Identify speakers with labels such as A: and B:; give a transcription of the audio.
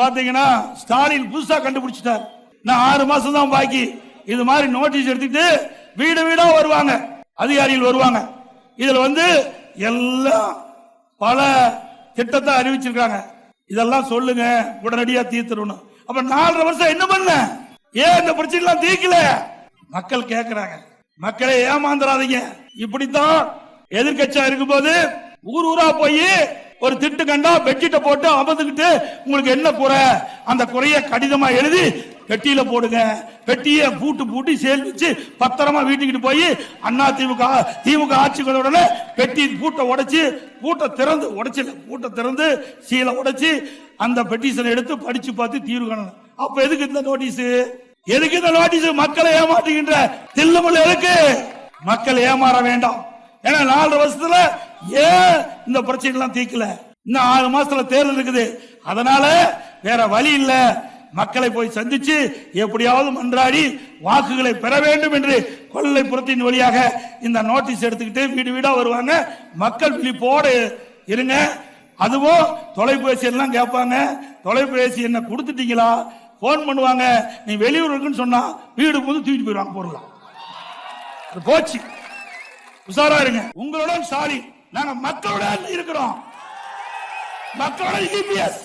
A: பாத்தீங்கன்னா ஸ்டாலின் புதுசா கண்டுபிடிச்சிட்டார். நான் ஆறு மாசம் தான் பாக்கி. இது மாதிரி நோட்டீஸ் எடுத்துட்டு வீடு வீடா வருவாங்க. அதிகாரிகள் வருவாங்க. இதுல வந்து எல்லாம் பல திட்டத்தை அறிவிச்சிருக்காங்க. இதெல்லாம் சொல்லுங்க உடனடியா தீர்த்துடணும். அப்ப நாலரை வருஷம் என்ன பண்ண? ஏன் இந்த பிரச்சனைலாம் தீர்க்கல? மக்கள் கேக்குறாங்க. மக்களை ஏமாந்துடாதீங்க இப்படித்தான் எதிர்கட்சியா இருக்கும்போது ஊர் ஊரா போய் ஒரு திட்டு கண்டா பெட்ஷீட்டை போட்டு அமர்ந்துக்கிட்டு உங்களுக்கு என்ன குறை? அந்த குறைய கடிதமா எழுதி பெட்டியில போடுங்க. பெட்டியை பூட்டு பூட்டி சேல் வச்சு பத்திரமா வீட்டுக்கிட்டு போய் அண்ணா திமுக திமுக ஆட்சிகளுடனே பெட்டி பூட்டை உடைச்சு பூட்டை திறந்து உடைச்சில பூட்டை திறந்து சீலை உடைச்சு அந்த பெட்டிஷனை எடுத்து படிச்சு பார்த்து தீர்வு காணணும். அப்ப எதுக்கு இந்த நோட்டீஸ் எதுக்கு இந்த நோட்டீஸ் மக்களை ஏமாற்றுகின்ற தில்லுமுள்ள எதுக்கு? மக்கள் ஏமாற வேண்டாம். ஏன்னா நாலு வருஷத்துல ஏன் இந்த பிரச்சனை எல்லாம் தீர்க்கல இன்னும் ஆறு மாசத்துல தேர்தல் இருக்குது. அதனால வேற வழி இல்ல. மக்களை போய் சந்திச்சு எப்படியாவது மன்றாடி வாக்குகளை பெற வேண்டும் என்று கொள்ளைப்புறத்தின் வழியாக இந்த நோட்டீஸ் எடுத்துக்கிட்டு வீடு வீடா வருவாங்க. மக்கள் விழிப்போடு இருங்க. அதுவும் தொலைபேசி எல்லாம் கேட்பாங்க. தொலைபேசி என்ன கொடுத்துட்டீங்களா? போன் பண்ணுவாங்க. நீ வெளியூர் இருக்குன்னு சொன்னா வீடு போது தூக்கிட்டு போயிடுவாங்க பொருளா. போச்சு. உஷாரா இருங்க. உங்களோட சாரி நாங்க மக்களோட இருக்கிறோம். மக்களோட இபிஎஸ்